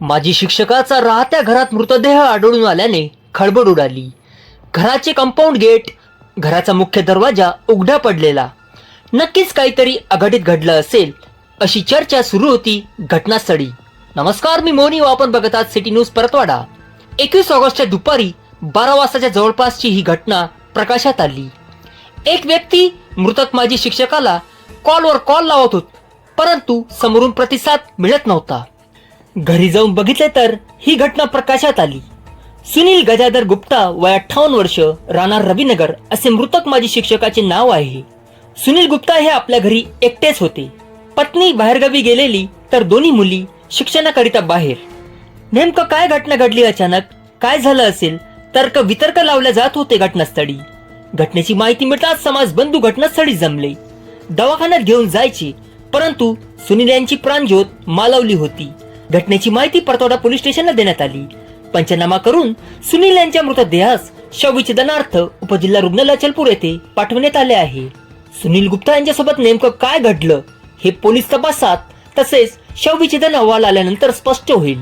माजी शिक्षकाचा राहत्या घरात मृतदेह आढळून आल्याने खळबळ उडाली. घराचे कंपाऊंड गेट घराचा मुख्य दरवाजा उघडा पडलेला. नक्कीच काहीतरी अघटित घडलं असेल अशी चर्चा सुरू होती घटनास्थळी. नमस्कार मी मोनी व आपण बघत आहात सिटी न्यूज परतवाडा. एकवीस ऑगस्टच्या दुपारी बारा वाजताच्या जवळपासची ही घटना प्रकाशात आली. एक व्यक्ती मृतक माजी शिक्षकाला कॉलवर कॉल लावत होत परंतु समोरून प्रतिसाद मिळत नव्हता. घरी जाऊन बघितले तर ही घटना प्रकाशात आली. सुनील गजाधर गुप्ता वय अठ्ठावन्न वर्ष राणा रविनगर असे मृतक माजी शिक्षकाचे नाव आहे. सुनील गुप्ता हे आपल्या घरी एकटेच होते. पत्नी बाहेरगावी गेलेली तर दोन्ही मुली शिक्षणाकरिता बाहेर. नेमकं काय घटना घडली अचानक? काय झालं असेल? तर्क वितर्क लावले जात होते घटनास्थळी. घटनेची माहिती मिळताच समाज बंधू घटनास्थळी जमले. दवाखान्यात घेऊन जायचे परंतु सुनील यांची प्राणज्योत मालवली होती. घटनेची माहिती परतोडा पोलीस स्टेशनला देण्यात आली. पंचनामा करून सुनील यांच्या मृतदेहास शवविच्छेदनार्थ उपजिल्हा रुग्णालय चलपूर येथे पाठवण्यात आले आहे. सुनील गुप्ता यांच्यासोबत नेमकं काय घडलं हे पोलीस तपासात तसेच शवविच्छेदन अहवाल आल्यानंतर स्पष्ट होईल.